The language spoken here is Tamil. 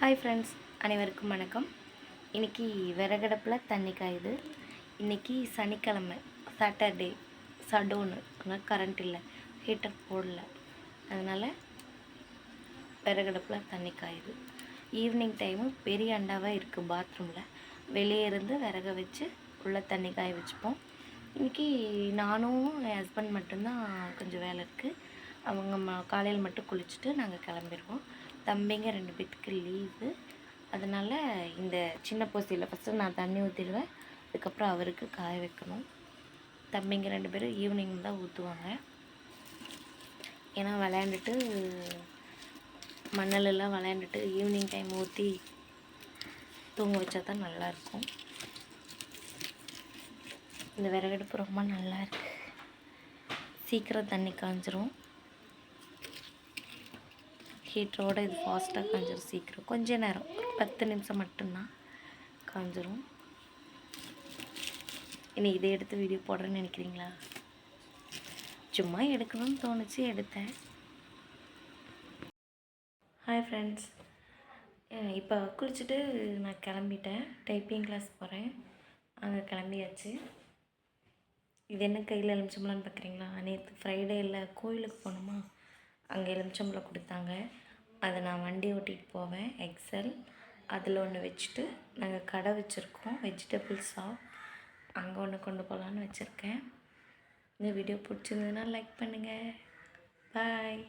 ஹாய் ஃப்ரெண்ட்ஸ் அனைவருக்கும் வணக்கம். இன்றைக்கி விறகடுப்பில் தண்ணி காயுது. இன்றைக்கி சனிக்கிழமை சாட்டர்டே சடோனு அதனால் கரண்ட் இல்லை ஹீட்டர் போடல. அதனால் விறகடுப்பில் தண்ணி காயுது. ஈவினிங் டைமு பெரிய அண்டாவாக இருக்குது பாத்ரூமில் வெளியே இருந்து விறக வச்சு உள்ளே தண்ணி காய வச்சுப்போம். இன்றைக்கி நானும் என் ஹஸ்பண்ட் மட்டும்தான் கொஞ்சம் வேலை இருக்குது அவங்க காலையில் மட்டும் குளிச்சுட்டு நாங்கள் கிளம்பிடுவோம் தம்பிங்க ரெண்டு பேத்துக்கு லீவு அதனால் இந்த சின்ன பூசியில் ஃபஸ்ட்டு நான் தண்ணி ஊற்றிடுவேன் அதுக்கப்புறம் அவருக்கு காய வைக்கணும். தம்பிங்க ரெண்டு பேரும் ஈவினிங் தான் ஊற்றுவாங்க ஏன்னா விளையாண்டுட்டு மண்ணலெல்லாம் விளையாண்டுட்டு ஈவினிங் டைம் ஊற்றி தூங்க வச்சா தான் நல்லாயிருக்கும் இந்த விறகடுப்பு ரொம்ப நல்லா சீக்கிரம் தண்ணி காஞ்சிரும். ஹீட்டரோட இது ஃபாஸ்ட்டாக காஞ்சிரும் சீக்கிரம். கொஞ்ச நேரம். ஒரு பத்து நிமிஷம் மட்டும்தான் காஞ்சிரும். இனி இதை எடுத்து வீடியோ போடுறேன்னு நினைக்கிறீங்களா? சும்மா எடுக்கணும்னு தோணுச்சு எடுத்தேன். ஹாய் ஃப்ரெண்ட்ஸ் இப்போ குளிச்சுட்டு நான் கிளம்பிட்டேன். டைப்பிங் கிளாஸ் போகிறேன் அங்கே கிளம்பியாச்சு. இது என்ன கையில் எலுமிச்சம்பழம்னு பார்க்குறீங்களா நேற்று ஃப்ரைடேயில் கோயிலுக்கு போனோமா? அங்கே எலுமிச்சம்பளம் கொடுத்தாங்க. அதை நான் வண்டி ஓட்டிகிட்டு போவேன் எக்ஸல் அதில் ஒன்று வச்சுட்டு நாங்கள் கடை வச்சுருக்கோம் வெஜிடபிள் ஷாப் அங்கே ஒன்று கொண்டு போகலான்னு வச்சுருக்கேன். இந்த வீடியோ பிடிச்சிருந்ததுன்னா லைக் பண்ணுங்கள் பாய்